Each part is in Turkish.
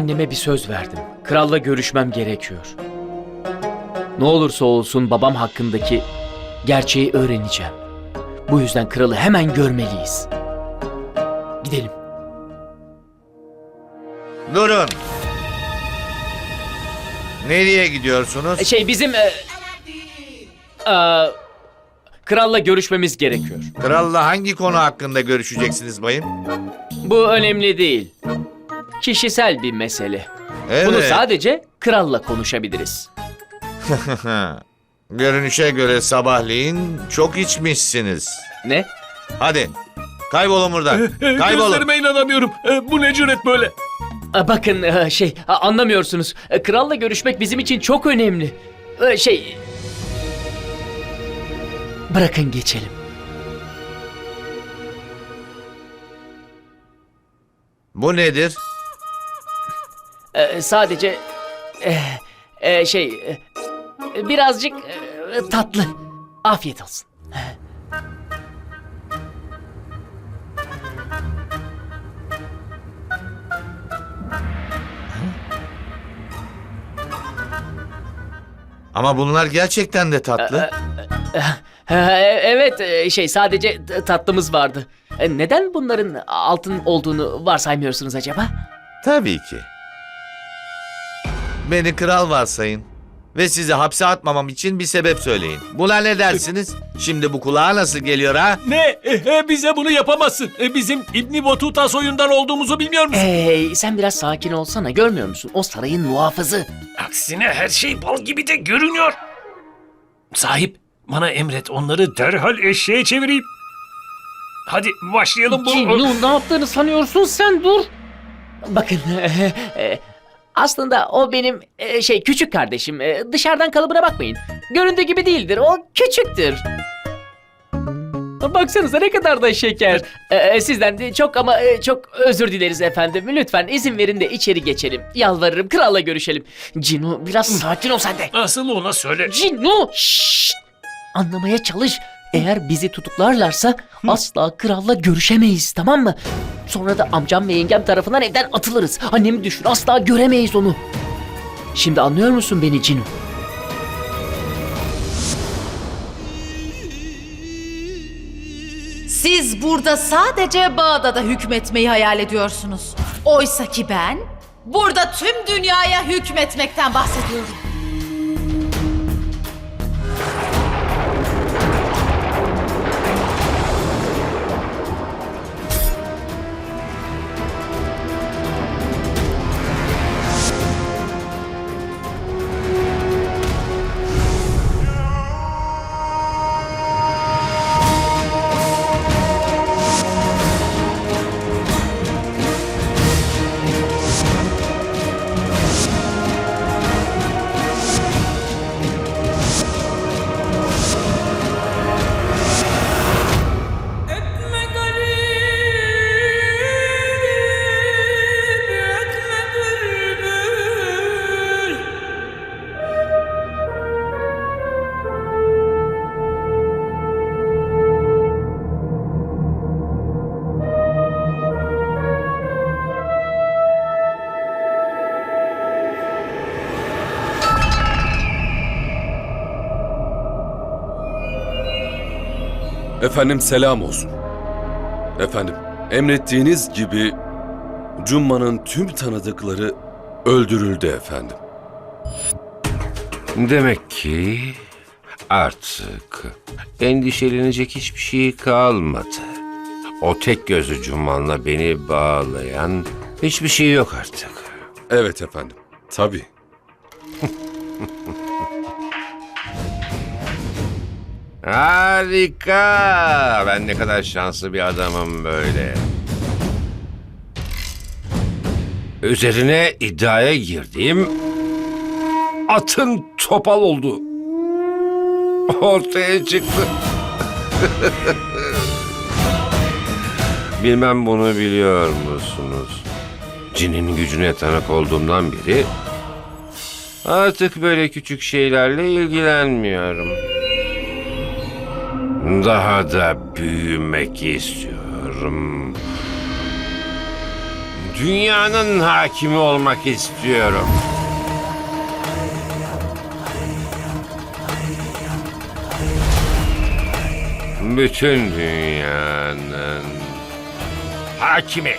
Anneme bir söz verdim. Kralla görüşmem gerekiyor. Ne olursa olsun babam hakkındaki gerçeği öğreneceğim. Bu yüzden kralı hemen görmeliyiz. Gidelim. Durun. Nereye gidiyorsunuz? Şey bizim... e, e, kralla görüşmemiz gerekiyor. Kralla hangi konu hakkında görüşeceksiniz bayım? Bu önemli değil. Kişisel bir mesele. Evet. Bunu sadece kralla konuşabiliriz. Görünüşe göre sabahleyin çok içmişsiniz. Ne? Hadi kaybolun buradan. E, Kaybolun. Gözlerime inanamıyorum. E, Bu ne cüret böyle? Aa, Bakın e, şey a- anlamıyorsunuz. E, Kralla görüşmek bizim için çok önemli. E, Şey... Bırakın geçelim. Bu nedir? E, Sadece... e, e, Şey... e, Birazcık e, tatlı. Afiyet olsun. Ama bunlar gerçekten de tatlı. E, Evet e, şey sadece t- tatlımız vardı. E, Neden bunların altın olduğunu varsaymıyorsunuz acaba? Tabii ki. Beni kral varsayın. Ve sizi hapse atmamam için bir sebep söyleyin. Buna ne dersiniz? Şimdi bu kulağa nasıl geliyor ha? Ne? E, e, Bize bunu yapamazsın. E, Bizim İbni Batuta soyundan olduğumuzu bilmiyor musun? Hey sen biraz sakin olsana görmüyor musun? O sarayın muhafızı. Aksine her şey bal gibi de görünüyor. Sahip, bana emret onları derhal eşeğe çevireyim. Hadi başlayalım bu... Cinnu ne yaptığını sanıyorsun sen dur. Bakın e, aslında o benim e, şey küçük kardeşim. E, Dışarıdan kalıbına bakmayın. Göründüğü gibi değildir. O küçüktür. Baksanıza ne kadar da şeker. E, Sizden de çok ama e, çok özür dileriz efendim. Lütfen izin verin de içeri geçelim. Yalvarırım kralla görüşelim. Cinu biraz sakin ol sen de. Asıl ona söyle. Cinu! Şşt! Anlamaya çalış. Eğer bizi tutuklarlarsa asla kralla görüşemeyiz tamam mı? Sonra da amcam ve yengem tarafından evden atılırız. Annemi düşün asla göremeyiz onu. Şimdi anlıyor musun beni Cinu? Siz burada sadece Bağdat'a hükmetmeyi hayal ediyorsunuz. Oysa ki ben burada tüm dünyaya hükmetmekten bahsediyorum. Efendim selam olsun. Efendim emrettiğiniz gibi Cumma'nın tüm tanıdıkları öldürüldü efendim. Demek ki artık endişelenecek hiçbir şey kalmadı. O tek gözlü Cumman'la beni bağlayan hiçbir şey yok artık. Evet efendim. Tabii. Harika! Ben ne kadar şanslı bir adamım böyle. Üzerine iddiaya girdiğim atın topal oldu. Ortaya çıktı. Bilmem bunu biliyor musunuz? Cinin gücüne tanık olduğumdan beri artık böyle küçük şeylerle ilgilenmiyorum. Daha da büyümek istiyorum. dünyanın hakimi olmak istiyorum. Bütün dünyanın hakimi.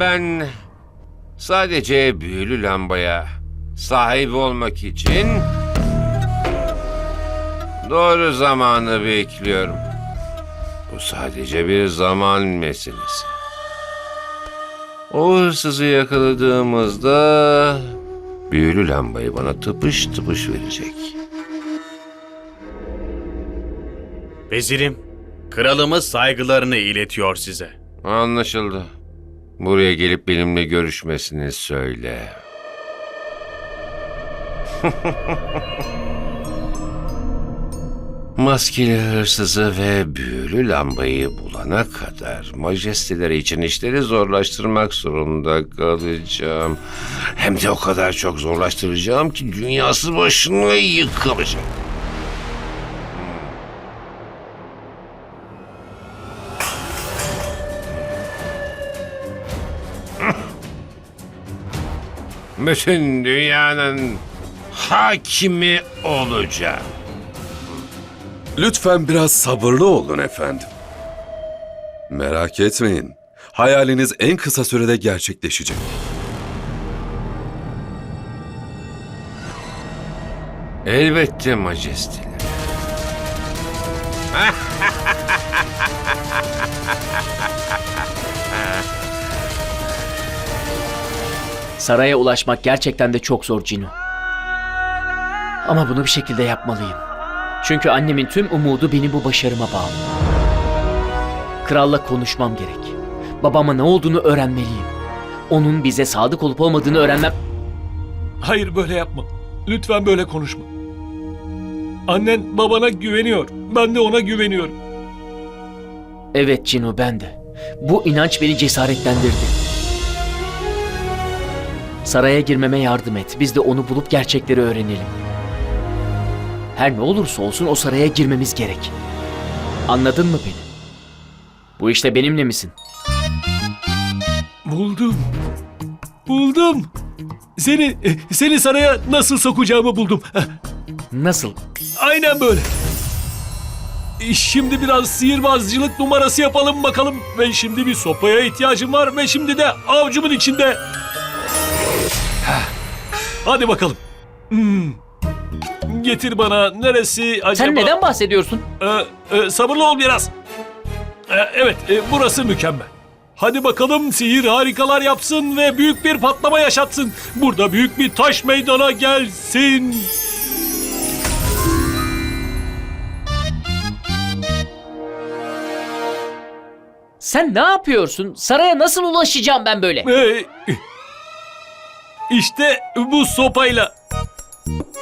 Ben sadece büyülü lambaya sahip olmak için doğru zamanı bekliyorum. Bu sadece bir zaman meselesi. O hırsızı yakaladığımızda büyülü lambayı bana tıpış tıpış verecek. Vezirim, kralımız saygılarını iletiyor size. Anlaşıldı. Buraya gelip benimle görüşmesini söyle. Maskeli hırsızı ve büyülü lambayı bulana kadar majesteleri için işleri zorlaştırmak zorunda kalacağım. Hem de o kadar çok zorlaştıracağım ki dünyası başına yıkılacak. Bütün dünyanın hakimi olacağım. Lütfen biraz sabırlı olun efendim. Merak etmeyin. Hayaliniz en kısa sürede gerçekleşecek. Elbette majesteleri. Saraya ulaşmak gerçekten de çok zor Cinu. Ama bunu bir şekilde yapmalıyım. Çünkü annemin tüm umudu beni bu başarıma bağlı. Kralla konuşmam gerek. Babama ne olduğunu öğrenmeliyim. Onun bize sadık olup olmadığını öğrenmem... Hayır böyle yapma. Lütfen böyle konuşma. Annen babana güveniyor. Ben de ona güveniyorum. Evet Cinu ben de. Bu inanç beni cesaretlendirdi. Saraya girmeme yardım et. Biz de onu bulup gerçekleri öğrenelim. Her ne olursa olsun o saraya girmemiz gerek. Anladın mı beni? Bu işte benimle misin? Buldum. Buldum. Seni seni saraya nasıl sokacağımı buldum. Nasıl? Aynen böyle. E, Şimdi biraz sihirbazcılık numarası yapalım bakalım. Ve şimdi bir sopaya ihtiyacım var ve şimdi de avcumun içinde. Hadi bakalım. Hmm. Getir bana neresi acaba? Sen neden bahsediyorsun? Ee, e, sabırlı ol biraz. Ee, evet, e, burası mükemmel. Hadi bakalım sihir harikalar yapsın ve büyük bir patlama yaşatsın. Burada büyük bir taş meydana gelsin. Sen ne yapıyorsun? Saraya nasıl ulaşacağım ben böyle? Ee, işte bu sopayla.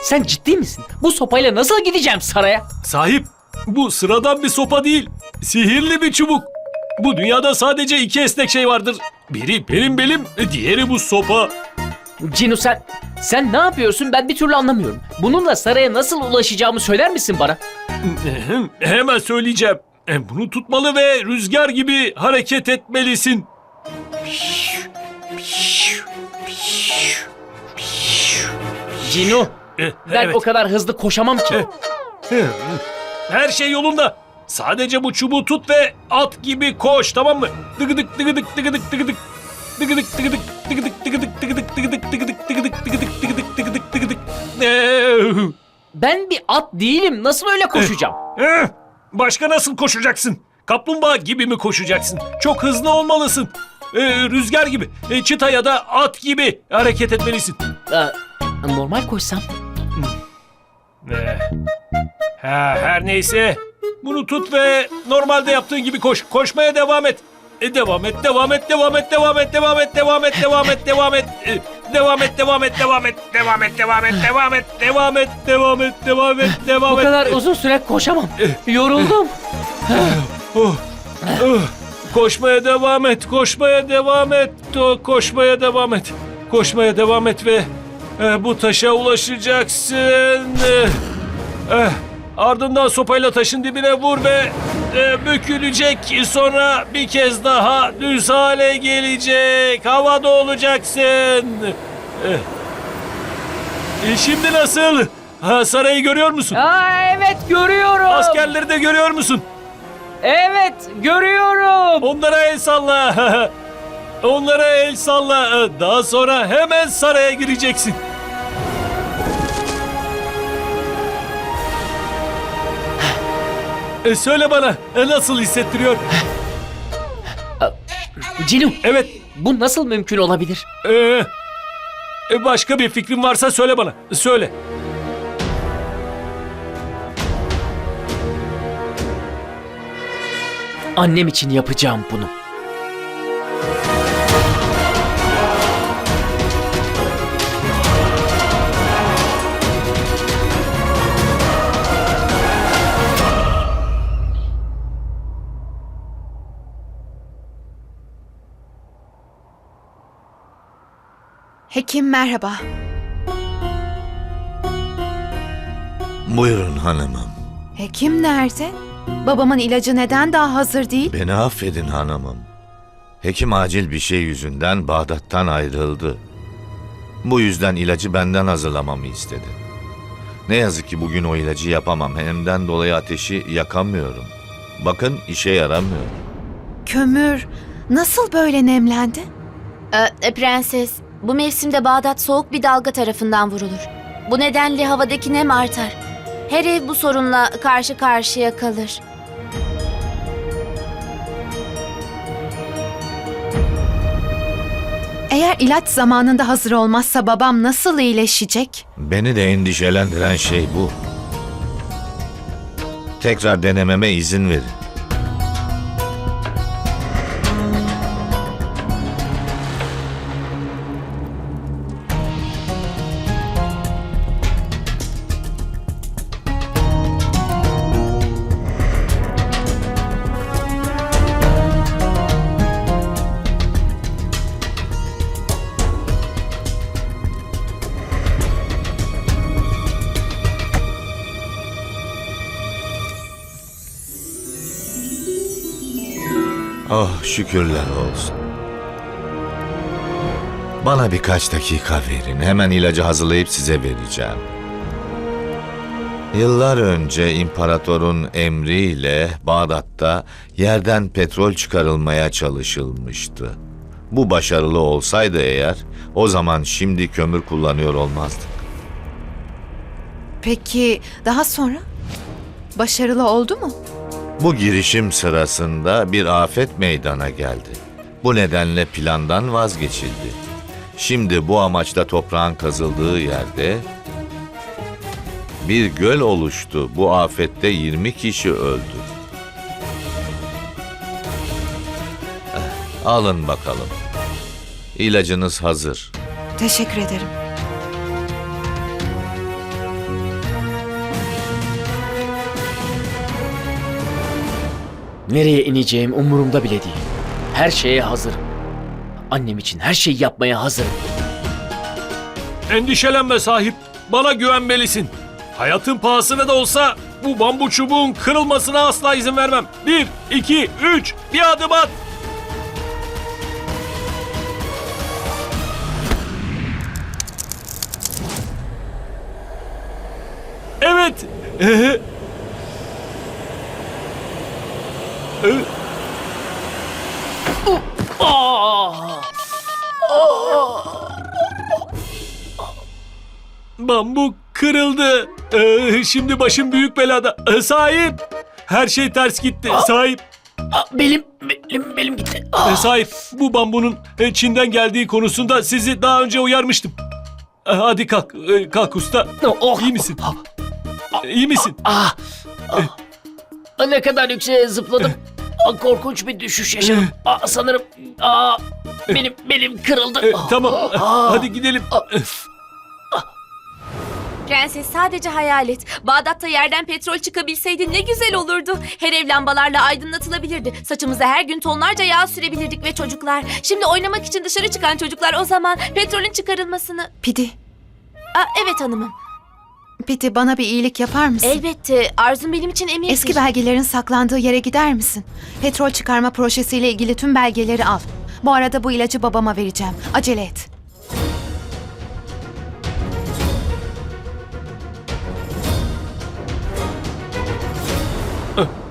Sen ciddi misin? Bu sopayla nasıl gideceğim saraya? Sahip, bu sıradan bir sopa değil. Sihirli bir çubuk. Bu dünyada sadece iki esnek şey vardır. Biri benim belim, diğeri bu sopa. Cinu sen, sen ne yapıyorsun ben bir türlü anlamıyorum. Bununla saraya nasıl ulaşacağımı söyler misin bana? Hemen söyleyeceğim. E, Bunu tutmalı ve rüzgar gibi hareket etmelisin. Cinu, E, ben evet. o kadar hızlı koşamam ki. Her şey yolunda. Sadece bu çubuğu tut ve at gibi koş tamam mı? Dıgıdık dıgıdık dıgıdık dıgıdık. Dıgıdık dıgıdık dıgıdık dıgıdık dıgıdık dıgıdık dıgıdık dıgıdık dıgıdık dıgıdık dıgıdık dıgıdık. Ee, Ben bir at değilim. Nasıl öyle koşacağım? eh, Başka nasıl koşacaksın? Kaplumbağa gibi mi koşacaksın? Çok hızlı olmalısın. Ee, rüzgar gibi, e, çita ya da at gibi hareket etmelisin. Ee, normal koşsam. Ee, ha, her neyse. Bunu tut ve normalde yaptığın gibi koş. Koşmaya devam et. E, devam et, devam et, devam et, devam et, devam et, devam et, devam et, devam et. E, devam et, devam et, devam et, devam et, devam et, devam et, devam et, devam et, devam et, devam Bu et. kadar uzun süre koşamam. Yoruldum. Oh, oh. Koşmaya devam et, koşmaya devam et, koşmaya devam et. Koşmaya devam et ve e, bu taşa ulaşacaksın. E, eh, Ardından sopayla taşın dibine vur ve e, bükülecek. Sonra bir kez daha düz hale gelecek. Havada olacaksın. E, e, şimdi nasıl? Ha, sarayı görüyor musun? Aa, evet görüyorum. Askerleri de görüyor musun? Evet görüyorum. Onlara el salla. Onlara el salla. Daha sonra hemen saraya gireceksin. E, söyle bana e, nasıl hissettiriyor? Cinu Evet. bu nasıl mümkün olabilir? e, e, başka bir fikrin varsa söyle bana. Söyle. Annem için yapacağım bunu. Hekim merhaba. Buyurun hanımım. Hekim nerede? Babamın ilacı neden daha hazır değil? Beni affedin hanımım. Hekim acil bir şey yüzünden Bağdat'tan ayrıldı. Bu yüzden ilacı benden hazırlamamı istedi. Ne yazık ki bugün o ilacı yapamam. Hemden dolayı ateşi yakamıyorum. Bakın işe yaramıyor. Kömür nasıl böyle nemlendi? Ee, prenses, bu mevsimde Bağdat soğuk bir dalga tarafından vurulur. Bu nedenle havadaki nem artar. Her ev bu sorunla karşı karşıya kalır. Eğer ilaç zamanında hazır olmazsa babam nasıl iyileşecek? Beni de endişelendiren şey bu. Tekrar denememe izin verin. Şükürler olsun. Bana birkaç dakika verin. Hemen ilacı hazırlayıp size vereceğim. Yıllar önce imparatorun emriyle Bağdat'ta yerden petrol çıkarılmaya çalışılmıştı. Bu başarılı olsaydı eğer o zaman şimdi kömür kullanıyor olmazdık. Peki daha sonra? Başarılı oldu mu? Bu girişim sırasında bir afet meydana geldi. Bu nedenle plandan vazgeçildi. Şimdi bu amaçla toprağın kazıldığı yerde bir göl oluştu. Bu afette 20 kişi öldü. Eh, Alın bakalım. İlacınız hazır. Teşekkür ederim. Nereye ineceğim umurumda bile değil. Her şeye hazırım. Annem için her şeyi yapmaya hazırım. Endişelenme sahip. Bana güvenmelisin. Hayatın pahasına da olsa bu bambu çubuğun kırılmasına asla izin vermem. Bir, iki, üç, bir adım at. Evet. Ee, ee, Bambu kırıldı. Ee, şimdi başım büyük belada. Ee, sahip. Her şey ters gitti. Sahip. Aa, belim, belim, belim gitti. Aa. Ee, sahip. Bu bambunun e, Çin'den geldiği konusunda sizi daha önce uyarmıştım. Ee, hadi kalk. Ee, kalk usta. Oh. İyi misin? İyi misin? Ah. Ah. Ne kadar yükseğe zıpladım. Aa, korkunç bir düşüş yaşadım. Aa, sanırım aa, benim belim kırıldı. Ee, tamam. Hadi gidelim. Prenses sadece hayal et. Bağdat'ta yerden petrol çıkabilseydi ne güzel olurdu. Her ev lambalarla aydınlatılabilirdi. Saçımıza her gün tonlarca yağ sürebilirdik ve çocuklar. Şimdi oynamak için dışarı çıkan çocuklar o zaman petrolün çıkarılmasını... Pidi, Aa, evet hanımım. Piti bana bir iyilik yapar mısın? Elbette. Arzum benim için emirdir. Eski belgelerin saklandığı yere gider misin? Petrol çıkarma projesiyle ilgili tüm belgeleri al. Bu arada bu ilacı babama vereceğim. Acele et.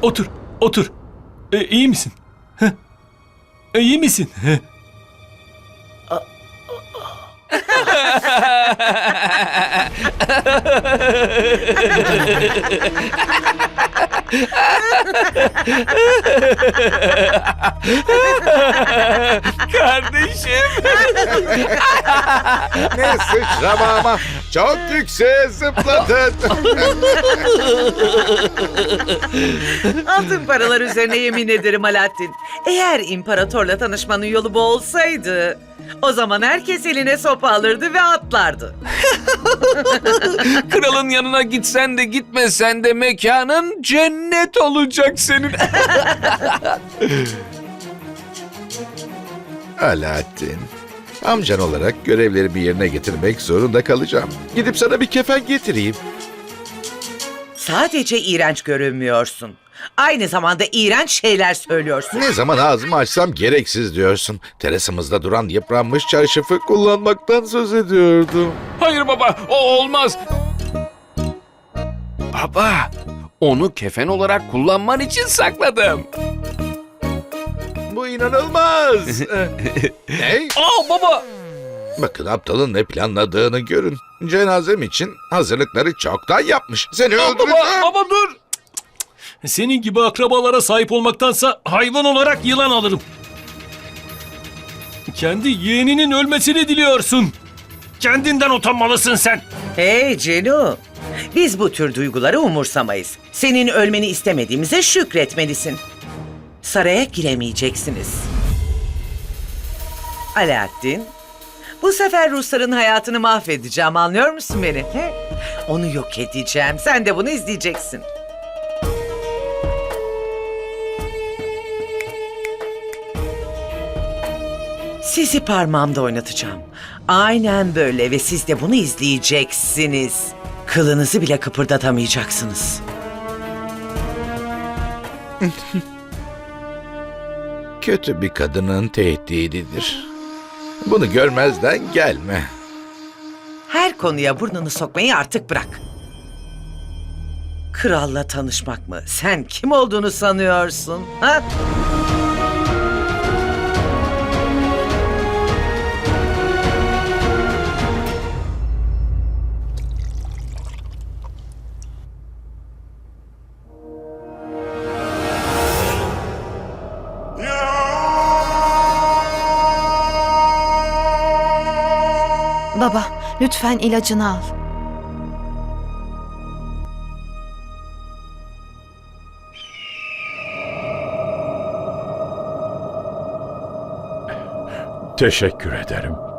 Otur, otur. E, iyi misin? Heh. E, iyi misin? Heh. Kardeşim. Ne sıçrama ama çok yükseğe zıpladın. Altın paralar üzerine yemin ederim Alaaddin. Eğer imparatorla tanışmanın yolu bu olsaydı... O zaman herkes eline sopa alırdı ve atlardı. Kralın yanına gitsen de gitmesen de mekanın cennet olacak senin. Alaaddin. Amcan olarak görevlerimi yerine getirmek zorunda kalacağım. Gidip sana bir kefen getireyim. Sadece iğrenç görünmüyorsun. Aynı zamanda iğrenç şeyler söylüyorsun. Ne zaman ağzımı açsam gereksiz diyorsun. Terasımızda duran yıpranmış çarşafı kullanmaktan söz ediyordum. Hayır baba, o olmaz. Baba, onu kefen olarak kullanman için sakladım. Bu inanılmaz. ne? Aa baba! Bakın aptalın ne planladığını görün. Cenazem için hazırlıkları çoktan yapmış. Seni Baba, öldüreceğim. Baba dur. Senin gibi akrabalara sahip olmaktansa hayvan olarak yılan alırım. Kendi yeğeninin ölmesini diliyorsun. Kendinden utanmalısın sen. Hey Cenu, biz bu tür duyguları umursamayız. Senin ölmeni istemediğimize şükretmelisin. Saraya giremeyeceksiniz. Alaaddin, bu sefer Rusların hayatını mahvedeceğim anlıyor musun beni? Onu yok edeceğim. Sen de bunu izleyeceksin. Sizi parmağımda oynatacağım. Aynen böyle ve siz de bunu izleyeceksiniz. Kılınızı bile kıpırdatamayacaksınız. Kötü bir kadının tehdididir. Bunu görmezden gelme. Her konuya burnunu sokmayı artık bırak. Kralla tanışmak mı? Sen kim olduğunu sanıyorsun? Ha? Baba, lütfen ilacını al. Teşekkür ederim.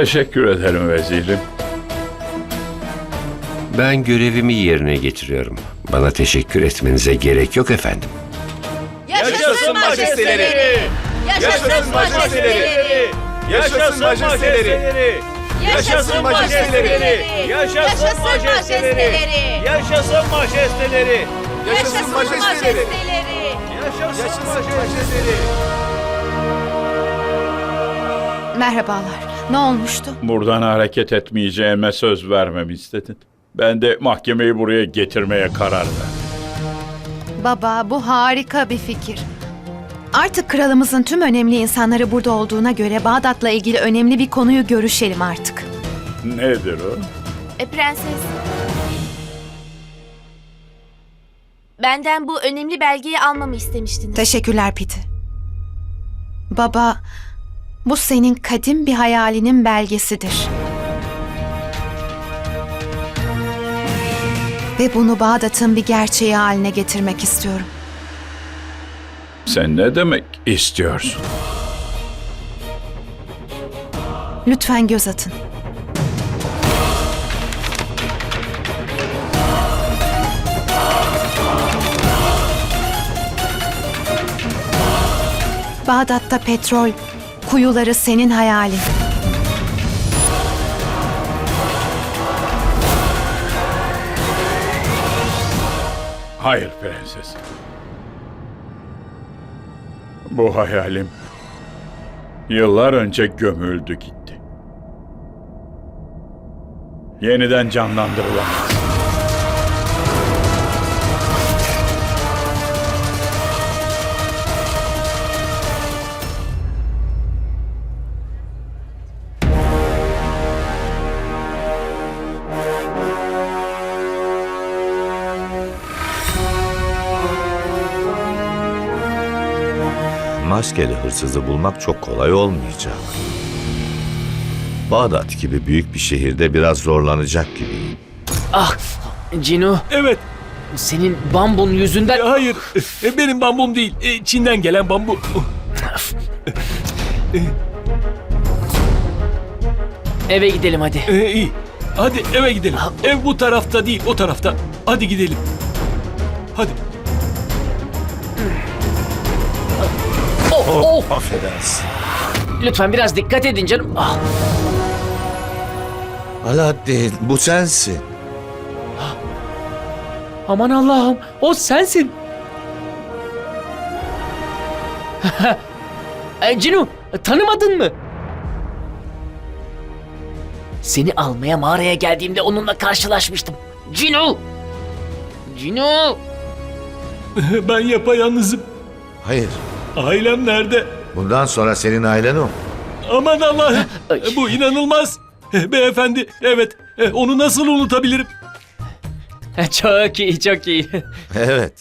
Teşekkür ederim vezirim. Ben görevimi yerine getiriyorum. Bana teşekkür etmenize gerek yok efendim. Yaşasın majesteleri! Yaşasın majesteleri! Yaşasın majesteleri! Yaşasın majesteleri! Yaşasın majesteleri! Yaşasın majesteleri! Yaşasın majesteleri! Yaşasın majesteleri! Merhabalar. Ne olmuştu? Buradan hareket etmeyeceğime söz vermemi istedin. Ben de mahkemeyi buraya getirmeye karar verdim. Baba, bu harika bir fikir. Artık kralımızın tüm önemli insanları burada olduğuna göre Bağdat'la ilgili önemli bir konuyu görüşelim artık. Nedir o? E, prenses. Benden bu önemli belgeyi almamı istemiştiniz. Teşekkürler Piti. Baba, bu senin kadim bir hayalinin belgesidir. Ve bunu Bağdat'ın bir gerçeği haline getirmek istiyorum. Sen ne demek istiyorsun? Lütfen göz atın. Bağdat'ta petrol kuyuları senin hayalin. Hayır prenses. Bu hayalim yıllar önce gömüldü gitti. Yeniden canlandırılamaz. Maskeli hırsızı bulmak çok kolay olmayacak. Bağdat gibi büyük bir şehirde biraz zorlanacak gibiyim. Ah Cino Evet. senin bambun E, yüzünden... hayır. E, benim bambum değil. E, Çin'den gelen bambu. Eve gidelim hadi. E, iyi. Hadi eve gidelim. Ev bu tarafta değil, o tarafta. Hadi gidelim. Hadi. Oh, oh. Affedersin. Lütfen biraz dikkat edin canım. Ah, Alaaddin bu sensin. aman Allah'ım o sensin. e, Cino tanımadın mı? Seni almaya mağaraya geldiğimde onunla karşılaşmıştım. Cino! Cino! Ben yapayalnızım. Hayır. Ailem nerede? Bundan sonra senin ailen o. Aman Allah'ım. Bu inanılmaz. E, Beyefendi, evet. E, Onu nasıl unutabilirim? çok iyi çok iyi. Evet.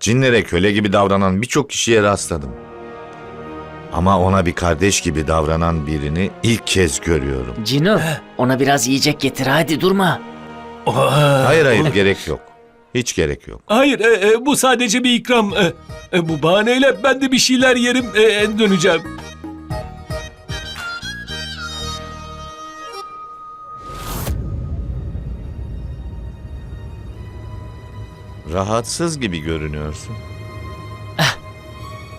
Cinlere köle gibi davranan birçok kişiye rastladım. Ama ona bir kardeş gibi davranan birini ilk kez görüyorum. Cino ona biraz yiyecek getir hadi durma. Hayır hayır gerek yok. Hiç gerek yok. Hayır, e, e, bu sadece bir ikram. E, e, bu bahaneyle ben de bir şeyler yerim, e, döneceğim. Rahatsız gibi görünüyorsun.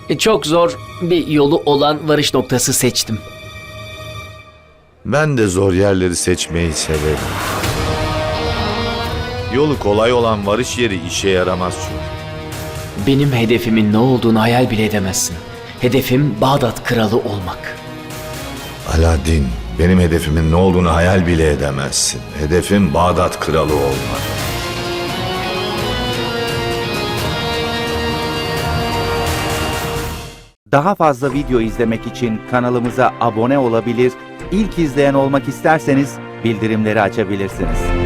E, Çok zor bir yolu olan varış noktası seçtim. Ben de zor yerleri seçmeyi severim. Yolu kolay olan varış yeri işe yaramaz çünkü. Benim hedefimin ne olduğunu hayal bile edemezsin. Hedefim Bağdat kralı olmak. Aladdin, benim hedefimin ne olduğunu hayal bile edemezsin. Hedefim Bağdat kralı olmak. Daha fazla video izlemek için kanalımıza abone olabilir, ilk izleyen olmak isterseniz bildirimleri açabilirsiniz.